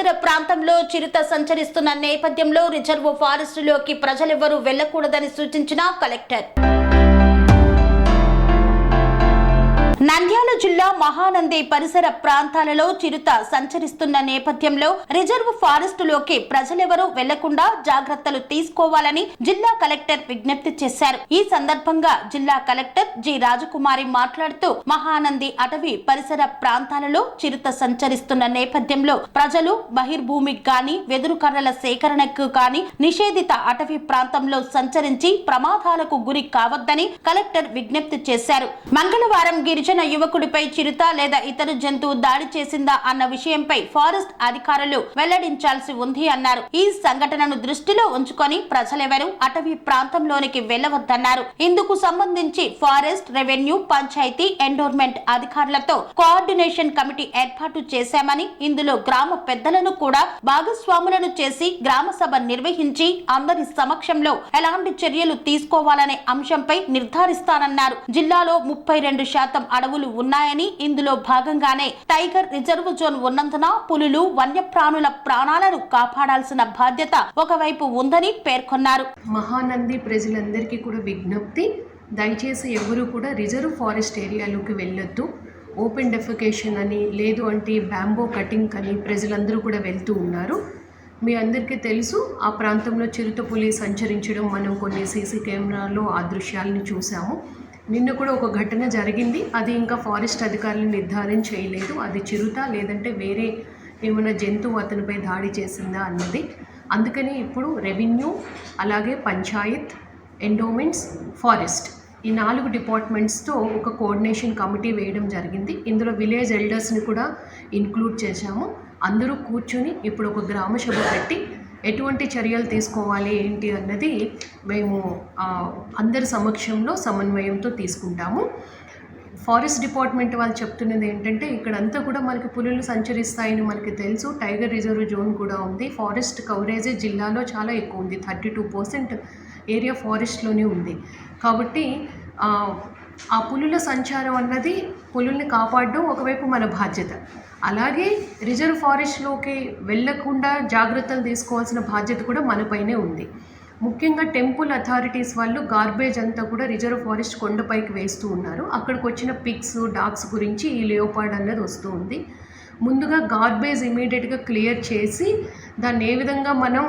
పరిసర ప్రాంతంలో చిరుత సంచరిస్తున్న నేపథ్యంలో రిజర్వ్ ఫారెస్టులోకి ప్రజలెవరూ వెళ్ళకూడదని సూచించిన కలెక్టర్. నంద్యాల జిల్లా మహానంది పరిసర ప్రాంతాలలో చిరుత సంచరిస్తున్న నేపథ్యంలో రిజర్వ్ ఫారెస్ట్లోకి ప్రజలెవరూ వెళ్ళకుండా జాగ్రత్తలు తీసుకోవాలని జిల్లా కలెక్టర్ విజ్ఞప్తి చేశారు. ఈ సందర్భంగా జిల్లా కలెక్టర్ జి రాజకుమారి మాట్లాడుతూ మహానంది అటవీ పరిసర ప్రాంతాలలో చిరుత సంచరిస్తున్న నేపథ్యంలో ప్రజలు బహిర్భూమికి గాని వెదురు కర్రల సేకరణకు గాని నిషేధిత అటవీ ప్రాంతంలో సంచరించి ప్రమాదాలకు గురి కావద్దని కలెక్టర్ విజ్ఞప్తి చేశారు. మంగళవారం గిరిజన యువకుడిపై చిరుత లేదా ఇతర జంతువు దాడి చేసిందా అన్న విషయంపై ఫారెస్ట్ అధికారులు వెల్లడించాల్సి ఉంది అన్నారు. ఈ సంఘటనను దృష్టిలో ఉంచుకొని ప్రజలెవరూ అటవీ ప్రాంతంలోనికి వెళ్ళవద్దన్నారు ఇందుకు సంబంధించి ఫారెస్ట్ రెవెన్యూ పంచాయతీ ఎండోర్మెంట్ అధికారులతో కోఆర్డినేషన్ కమిటీ ఏర్పాటు చేశామని ఇందులో గ్రామ పెద్దలను కూడా భాగస్వాములను చేసి గ్రామ సభ నిర్వహించి అందరి సమక్షంలో ఎలాంటి చర్యలు తీసుకోవాలనే అంశంపై నిర్ధారిస్తానన్నారు. జిల్లాలో ముప్పై రెండు శాతం అడవులు ఉన్నాయని ఇందులో భాగంగానే టైగర్ రిజర్వ్ జోన్ ఉన్నందున పులులు వన్యప్రాణుల ప్రాణాలను కాపాడాల్సిన బాధ్యత ఒకవైపు ఉందని పేర్కొన్నారు. మహానంది ప్రజలందరికీ కూడా విజ్ఞప్తి దయచేసి ఎవరు కూడా రిజర్వ్ ఫారెస్ట్ ఏరియాలోకి వెళ్ళొద్దు. ఓపెన్ డెఫికేషన్ అని లేదు అంటే బ్యాంబో కటింగ్ అని ప్రజలందరూ కూడా వెళ్తూ ఉన్నారు. మీ అందరికీ తెలుసు ఆ ప్రాంతంలో చిరుతపులి సంచరించడం మనం కొన్ని సీసీ కెమెరాలో ఆ దృశ్యాలను చూసాము నిన్న కూడా ఒక ఘటన జరిగింది. అది ఇంకా ఫారెస్ట్ అధికారులు నిర్ధారణ చేయలేదు. అది చిరుత లేదంటే వేరే ఏమైనా జంతువు అతనిపై దాడి చేసిందా అన్నది. అందుకని ఇప్పుడు రెవెన్యూ అలాగే పంచాయత్ ఎండోమెంట్స్ ఫారెస్ట్ ఈ నాలుగు డిపార్ట్మెంట్స్తో ఒక కోఆర్డినేషన్ కమిటీ వేయడం జరిగింది. ఇందులో విలేజ్ ఎల్డర్స్ని కూడా ఇంక్లూడ్ చేశాము. అందరూ కూర్చుని ఇప్పుడు ఒక గ్రామ సభ పెట్టి ఎటువంటి చర్యలు తీసుకోవాలి ఏంటి అన్నది మేము అందరి సమక్షంలో సమన్వయంతో తీసుకుంటాము. ఫారెస్ట్ డిపార్ట్మెంట్ వాళ్ళు చెప్తున్నది ఏంటంటే ఇక్కడంతా కూడా మనకి పులులు సంచరిస్తాయని మనకి తెలుసు. టైగర్ రిజర్వ్ జోన్ కూడా ఉంది. ఫారెస్ట్ కవరేజ్ జిల్లాలో చాలా ఎక్కువ ఉంది. థర్టీ టూ పర్సెంట్ ఏరియా ఫారెస్ట్లోనే ఉంది. కాబట్టి ఆ, ఆ పులుల సంచారం అన్నది పులుల్ని కాపాడడం ఒకవైపు మన బాధ్యత. అలాగే రిజర్వ్ ఫారెస్ట్లోకి వెళ్ళకుండా జాగ్రత్తలు తీసుకోవాల్సిన బాధ్యత కూడా మనపైనే ఉంది. ముఖ్యంగా టెంపుల్ అథారిటీస్ వాళ్ళు గార్బేజ్ అంతా కూడా రిజర్వ్ ఫారెస్ట్ కొండపైకి వేస్తూ ఉన్నారు. అక్కడికి వచ్చిన పిక్స్ డాగ్స్ గురించి ఈ లియోపాడ్ అన్నది వస్తూ ఉంది. ముందుగా గార్బేజ్ ఇమీడియట్గా క్లియర్ చేసి దాన్ని ఏ విధంగా మనం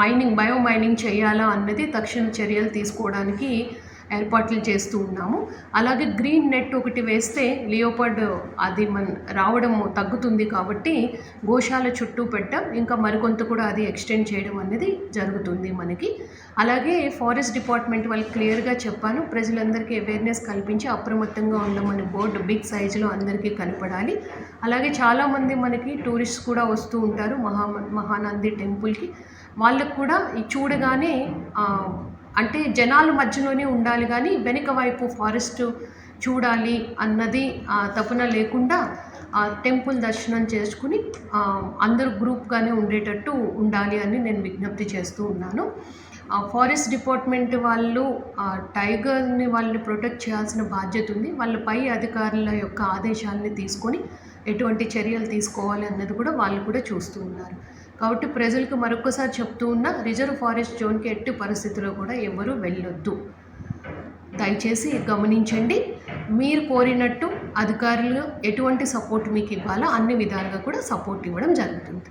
మైనింగ్ బయో మైనింగ్ చేయాలా అన్నది తక్షణ చర్యలు తీసుకోవడానికి ఏర్పాట్లు చేస్తూ ఉన్నాము. అలాగే గ్రీన్ నెట్ ఒకటి వేస్తే లియోపర్డ్ అది మన రావడం తగ్గుతుంది కాబట్టి గోశాల చుట్టూ పెట్టాం. ఇంకా మరికొంత కూడా అది ఎక్స్టెండ్ చేయడం అనేది జరుగుతుంది మనకి. అలాగే ఫారెస్ట్ డిపార్ట్మెంట్ వాళ్ళు క్లియర్గా చెప్పాను. ప్రజలందరికీ అవేర్నెస్ కల్పించి అప్రమత్తంగా ఉండమని బోర్డు బిగ్ సైజులో అందరికీ కనపడాలి. అలాగే చాలామంది మనకి టూరిస్ట్ కూడా వస్తూ ఉంటారు మహా మహానంది టెంపుల్కి. వాళ్ళకు కూడా ఈ చూడగానే అంటే జనాల మధ్యలోనే ఉండాలి కానీ వెనుక వైపు ఫారెస్ట్ చూడాలి అన్నది తపున లేకుండా టెంపుల్ దర్శనం చేసుకుని అందరూ గ్రూప్గానే ఉండేటట్టు ఉండాలి అని నేను విజ్ఞప్తి చేస్తూ ఉన్నాను. ఫారెస్ట్ డిపార్ట్మెంట్ వాళ్ళు టైగర్ని వాళ్ళని ప్రొటెక్ట్ చేయాల్సిన బాధ్యత ఉంది. వాళ్ళ పై అధికారుల యొక్క ఆదేశాలని తీసుకొని ఎటువంటి చర్యలు తీసుకోవాలి అన్నది కూడా వాళ్ళు కూడా చూస్తూ ఉన్నారు. కాబట్టి ప్రజలకు మరొకసారి చెప్తూ ఉన్న రిజర్వ్ ఫారెస్ట్ జోన్కి ఎట్టి పరిస్థితుల్లో కూడా ఎవరూ వెళ్ళొద్దు. దయచేసి గమనించండి. మీరు కోరినట్టు అధికారులు ఎటువంటి సపోర్ట్ మీకు ఇవ్వాలో అన్ని విధాలుగా కూడా సపోర్ట్ ఇవ్వడం జరుగుతుంది.